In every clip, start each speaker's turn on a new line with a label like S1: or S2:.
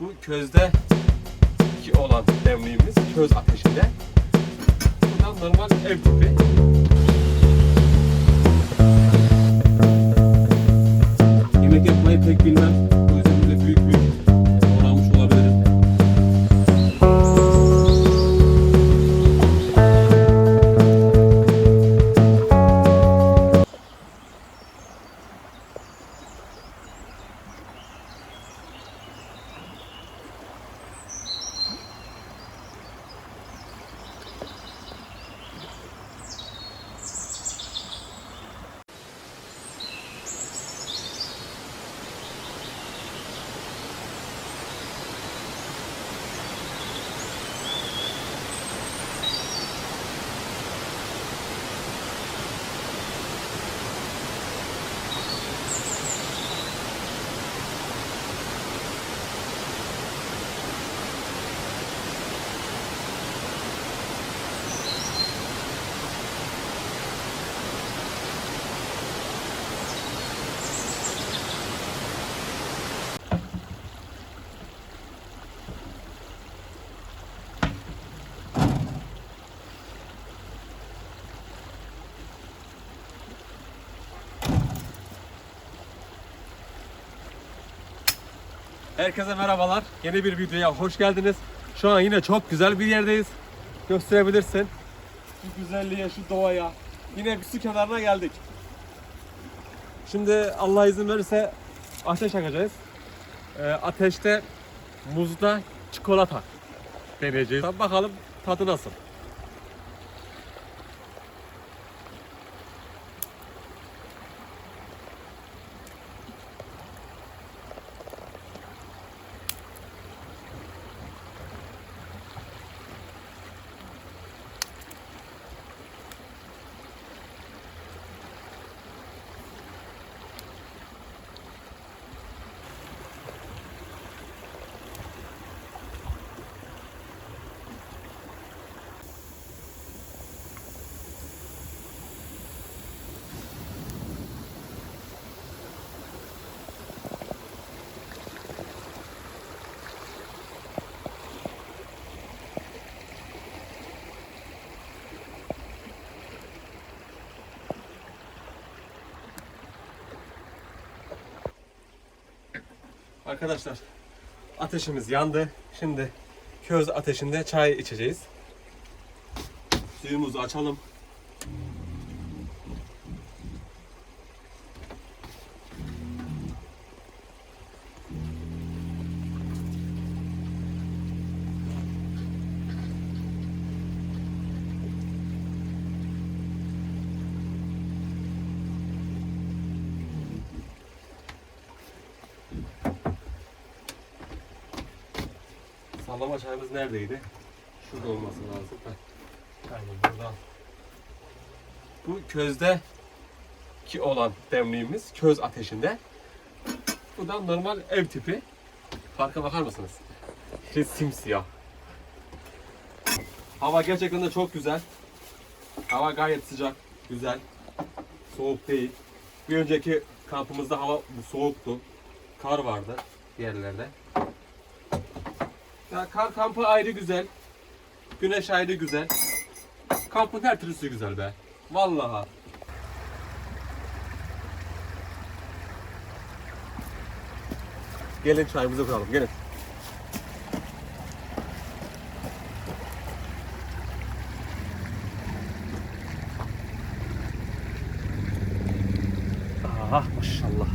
S1: Bu közde ki olan demliğimiz köz ateşinde. Bu da normal ev tipi. Yemek yapmayı pek bilmem. O yüzden böyle büyük büyük Herkese merhabalar. Yeni bir videoya hoş geldiniz. Şu an yine çok güzel bir yerdeyiz. Gösterebilirsin. Şu güzelliğe, şu doğaya. Yine bir su kenarına geldik. Şimdi Allah izin verirse ateş yakacağız. Ee, ateşte muzda çikolata deneyeceğiz. Bakalım tadı nasıl. Arkadaşlar ateşimiz yandı. Şimdi köz ateşinde çay içeceğiz. Suyumuzu açalım. Sallama çayımız neredeydi? Şurada olması lazım. Heh. Aynen burada. Bu közde ki olan demliğimiz köz ateşinde. Bu da normal ev tipi. Farka bakar mısınız? Şey simsiyah. Hava gerçekten de çok güzel. Hava gayet sıcak, güzel. Soğuk değil. Bir önceki kampımızda hava soğuktu. Kar vardı yerlerde. Ya kar kampı ayrı güzel. Güneş ayrı güzel. Kampın her türlüsü güzel be. Vallahi. Gelin çayımızı koyalım. Gelin. Aha maşallah.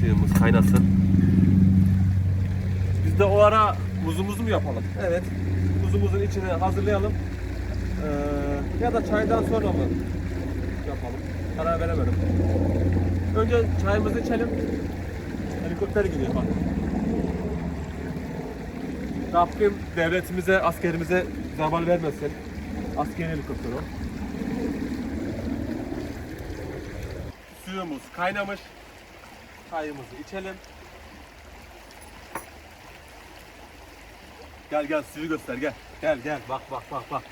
S1: Suyumuz kaynasın. Biz de o ara yapalım? Evet. Muzumuzun içine hazırlayalım. Ee, ya da çaydan sonra mı yapalım? Karar veremedim. Önce çayımızı içelim. Helikopter gidiyor bak. Rabbim devletimize, askerimize zeval vermesin. Askeri helikopter o. Suyumuz kaynamış. Çayımızı içelim. Gel gel suyu göster gel. Gel gel bak bak bak bak.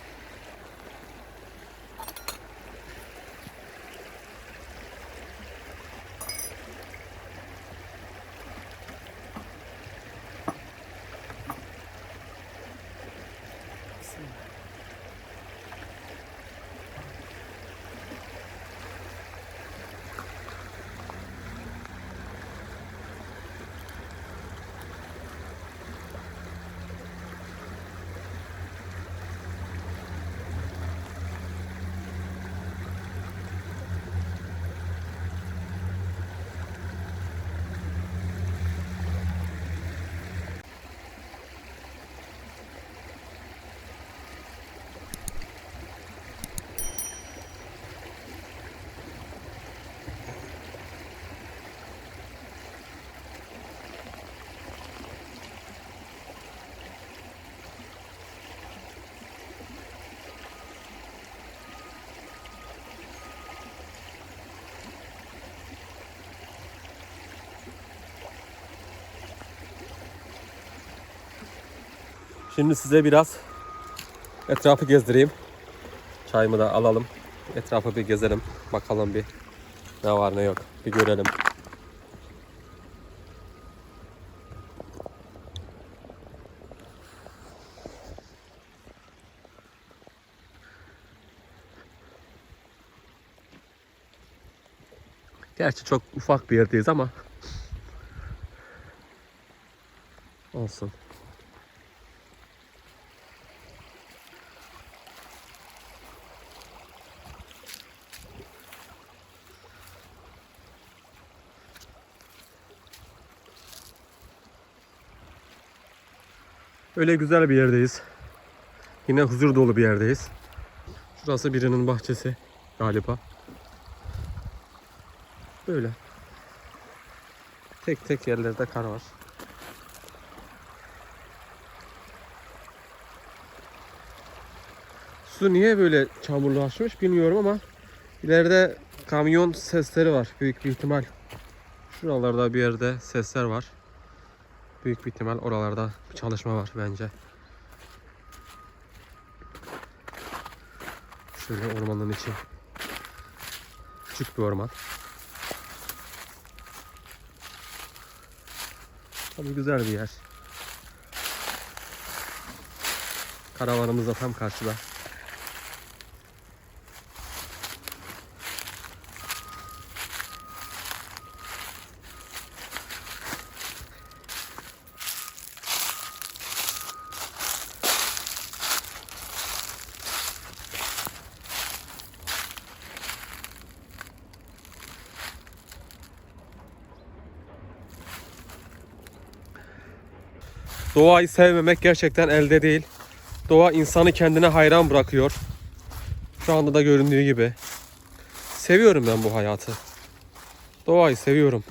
S1: Şimdi size biraz etrafı gezdireyim. Çayımı da alalım. Etrafı bir gezelim. Bakalım bir ne var ne yok. Bir görelim. Gerçi çok ufak bir yerdeyiz ama olsun. Öyle güzel bir yerdeyiz. Yine huzur dolu bir yerdeyiz. Şurası birinin bahçesi galiba. Böyle. Tek tek yerlerde kar var. Su niye böyle çamurlaşmış bilmiyorum ama ileride kamyon sesleri var büyük bir ihtimal. Şuralarda bir yerde sesler var. Büyük bir ihtimal oralarda bir çalışma var bence. Şöyle ormanın içi. Küçük bir orman. Tabii güzel bir yer. Karavanımız da tam karşıda. Doğayı sevmemek gerçekten elde değil. Doğa insanı kendine hayran bırakıyor. Şu anda da göründüğü gibi. Seviyorum ben bu hayatı. Doğayı seviyorum.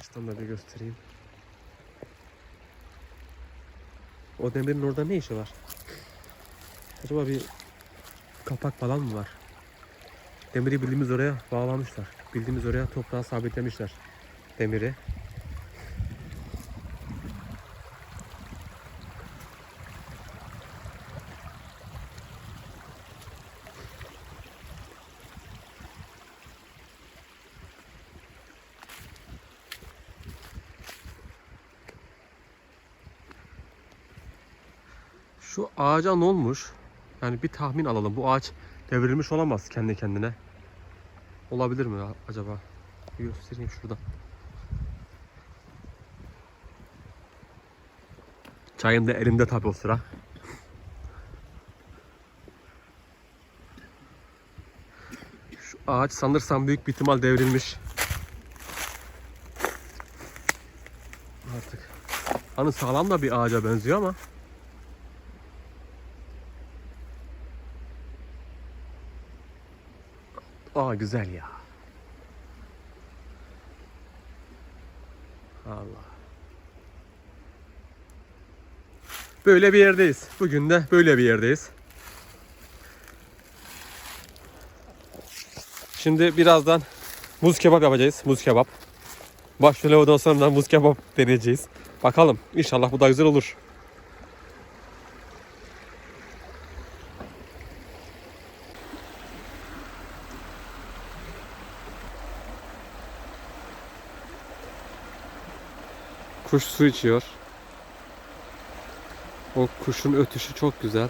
S1: Açtan da bir göstereyim. O demirin orada ne işi var? Acaba bir kapak falan mı var? Demiri bildiğimiz oraya bağlamışlar. Bildiğimiz oraya toprağa sabitlemişler. Demiri. Şu ağaca ne olmuş? Yani bir tahmin alalım. Bu ağaç devrilmiş olamaz kendi kendine. Olabilir mi acaba? Bir göstereyim şurada. Çayım da elimde tabi o sıra. Şu ağaç sanırsam büyük bir ihtimal devrilmiş. Artık. Hani sağlam da bir ağaca benziyor ama. Güzel ya. Allah. Böyle bir yerdeyiz. Bugün de böyle bir yerdeyiz. Şimdi birazdan muz kebap yapacağız. Muz kebap. Baş lavadan sonra muz kebap deneyeceğiz. Bakalım. İnşallah bu da güzel olur. Kuş su içiyor. O kuşun ötüşü çok güzel.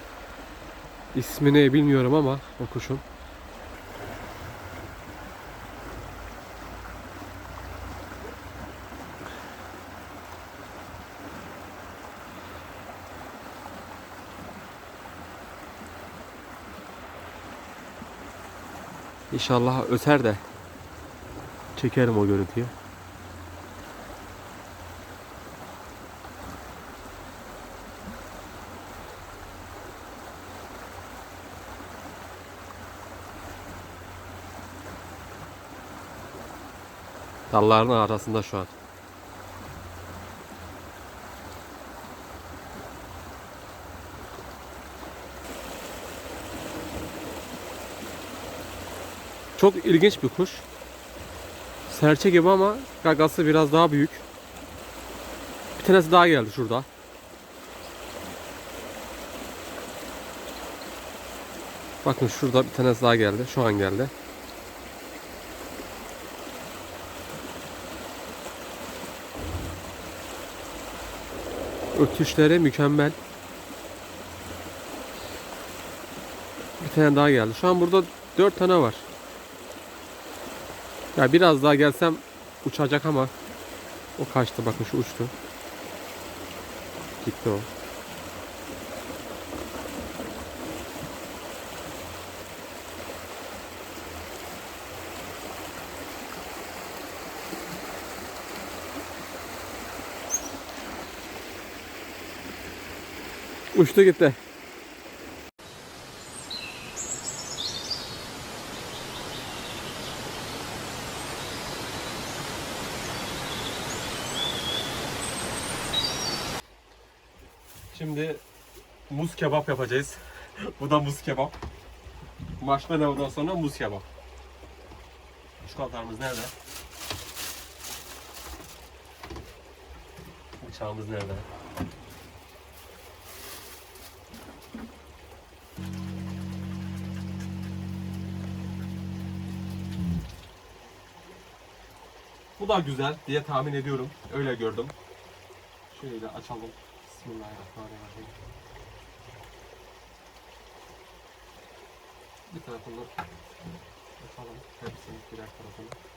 S1: İsmini bilmiyorum ama o kuşun. İnşallah öter de çekerim o görüntüyü. Dalların arasında şu an. Çok ilginç bir kuş. Serçe gibi ama gagası biraz daha büyük. Bir tanesi daha geldi şurada. Bakın şurada bir tanesi daha geldi. Şu an geldi. Ötüşleri mükemmel. Bir tane daha geldi. Şu an burada dört tane var. Ya biraz daha gelsem uçacak ama o kaçtı. Bakın şu uçtu. Gitti o. Uçtu gitti. Şimdi muz kebap yapacağız. Bu da muz kebap. Marshmallow'dan sonra muz kebap. Çikolatalarımız nerede? Bıçağımız nerede? Bu da güzel diye tahmin ediyorum. Öyle gördüm. Şöyle açalım. Bismillahirrahmanirrahim. Bir tarafını açalım. Hepsini birer tarafını.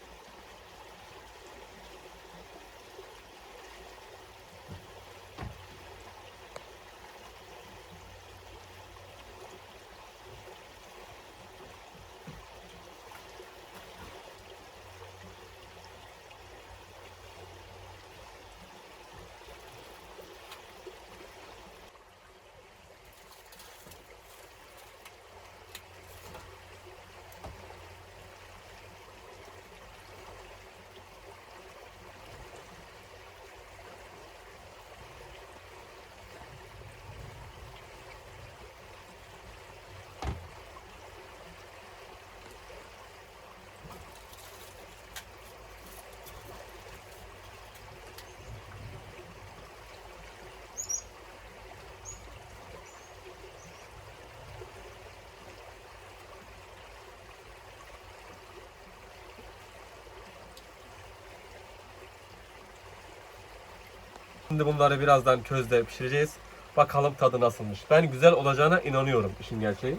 S1: Şimdi bunları birazdan közde pişireceğiz. Bakalım tadı nasılmış. Ben güzel olacağına inanıyorum işin gerçeği.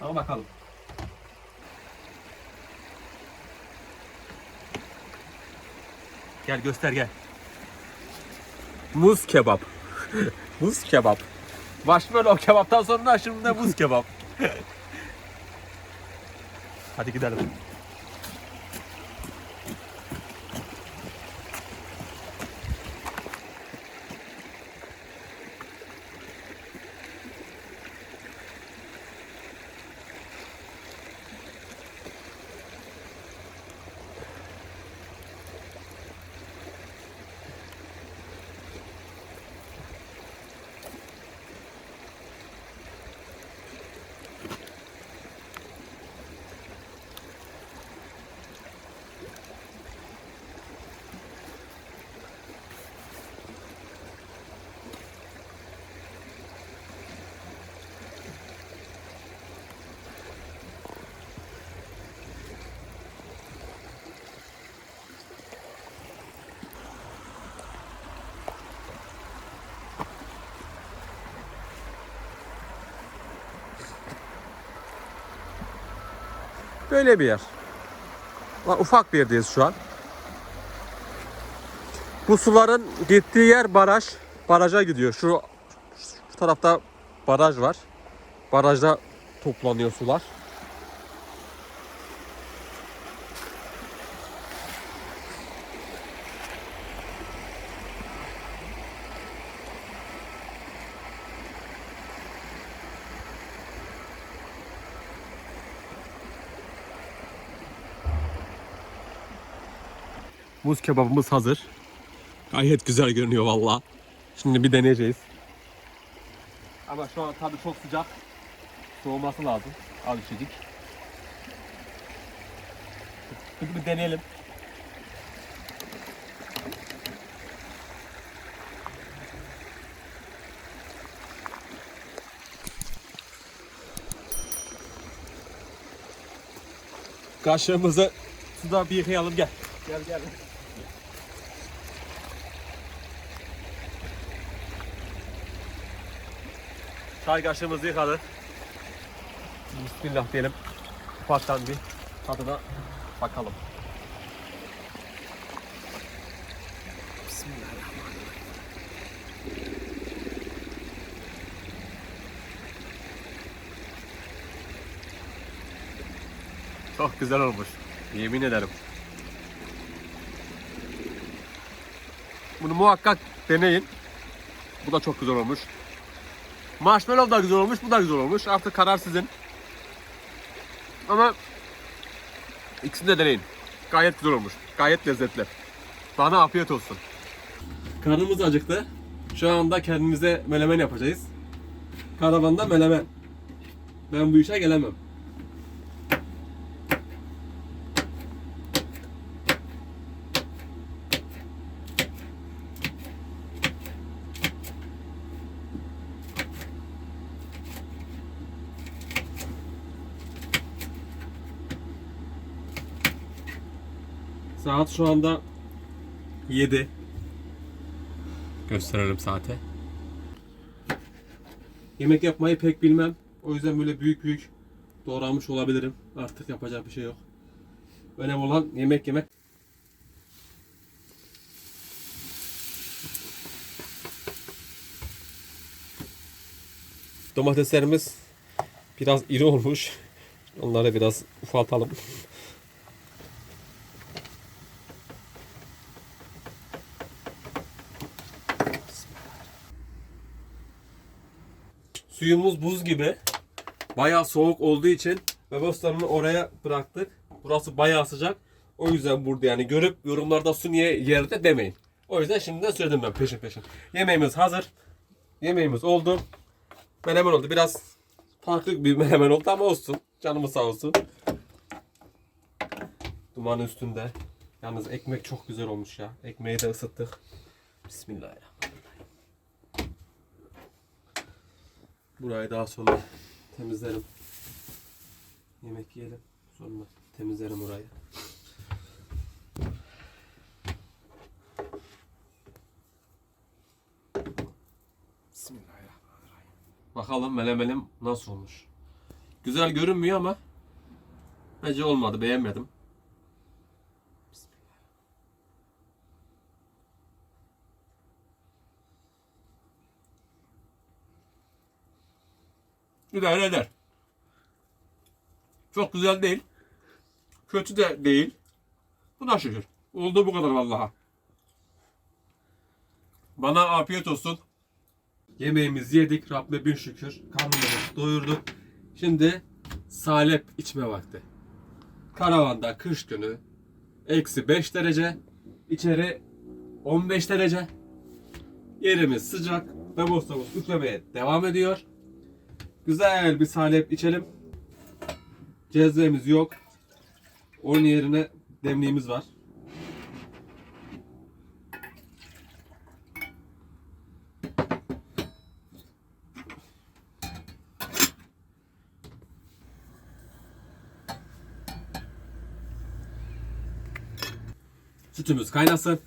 S1: Ama bakalım. Gel göster gel. Muz kebap. muz kebap. Marshmallow kebaptan sonra şimdi de muz kebap. Hadi gidelim. Böyle bir yer. Ufak bir yerdeyiz şu an. Bu suların gittiği yer baraj. Baraja gidiyor. Şu, şu tarafta baraj var. Barajda toplanıyor sular. Muz kebabımız hazır. Gayet güzel görünüyor valla. Şimdi bir deneyeceğiz. Ama şu an tabii çok sıcak. Soğuması lazım. Al içecek. Peki bir deneyelim. Kaşığımızı suda bir yıkayalım gel. Gel gel. Çay kaşığımızı yıkadık. Bismillah diyelim. Ufaktan bir tadına bakalım. Çok güzel olmuş. Yemin ederim. Bunu muhakkak deneyin. Bu da çok güzel olmuş. Marshmallow da güzel olmuş, bu da güzel olmuş. Artık karar sizin. Ama ikisini de deneyin. Gayet güzel olmuş. Gayet lezzetli. Bana afiyet olsun. Karnımız acıktı. Şu anda kendimize melemen yapacağız. Karavanda melemen. Ben bu işe gelemem. Saat şu anda 7. Gösterelim saate. Yemek yapmayı pek bilmem. O yüzden böyle büyük büyük doğramış olabilirim. Artık yapacak bir şey yok. Önemli olan yemek yemek. Domateslerimiz biraz iri olmuş. Onları biraz ufaltalım. Suyumuz buz gibi. Bayağı soğuk olduğu için beboslarını oraya bıraktık. Burası bayağı sıcak. O yüzden burada yani görüp yorumlarda su niye yerde demeyin. O yüzden şimdiden söyledim ben peşin peşin. Yemeğimiz hazır. Yemeğimiz oldu. Menemen oldu. Biraz farklı bir menemen oldu ama olsun. Canımız sağ olsun. Duman üstünde. Yalnız ekmek çok güzel olmuş ya. Ekmeği de ısıttık. Bismillahirrahmanirrahim. Burayı daha sonra temizlerim. Yemek yiyelim. Sonra temizlerim orayı. Bismillahirrahmanirrahim. Bakalım melemenim nasıl olmuş. Güzel görünmüyor ama bence olmadı. Beğenmedim. İdare eder. Çok güzel değil. Kötü de değil. Buna şükür. Oldu bu kadar vallaha. Bana afiyet olsun. Yemeğimizi yedik. Rabbime bin şükür. Karnımızı doyurduk. Şimdi salep içme vakti. Karavanda kış günü eksi 5 derece. içeri 15 derece. Yerimiz sıcak. Bebostamız üflemeye devam ediyor. Güzel bir salep içelim. Cezvemiz yok. Onun yerine demliğimiz var. Sütümüz kaynasın.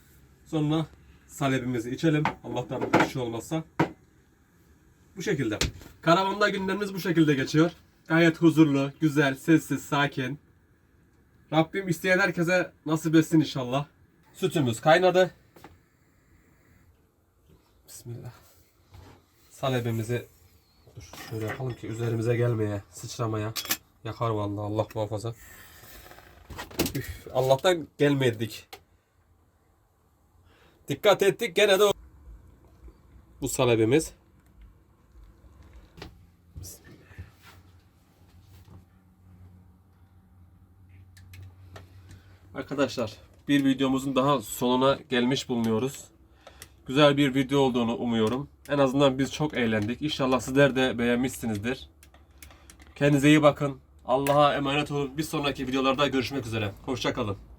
S1: Sonra salepimizi içelim. Allah'tan bir şey olmazsa. Bu şekilde. Karavanda günlerimiz bu şekilde geçiyor. Gayet huzurlu, güzel, sessiz, sakin. Rabbim isteyen herkese nasip etsin inşallah. Sütümüz kaynadı. Bismillah. Salebimizi dur şöyle yapalım ki üzerimize gelmeye, sıçramaya. Yakar vallahi Allah muhafaza. Üf, Allah'tan gelmedik. Dikkat ettik gene de bu salebimiz. Arkadaşlar bir videomuzun daha sonuna gelmiş bulunuyoruz. Güzel bir video olduğunu umuyorum. En azından biz çok eğlendik. İnşallah sizler de beğenmişsinizdir. Kendinize iyi bakın. Allah'a emanet olun. Bir sonraki videolarda görüşmek üzere. Hoşçakalın.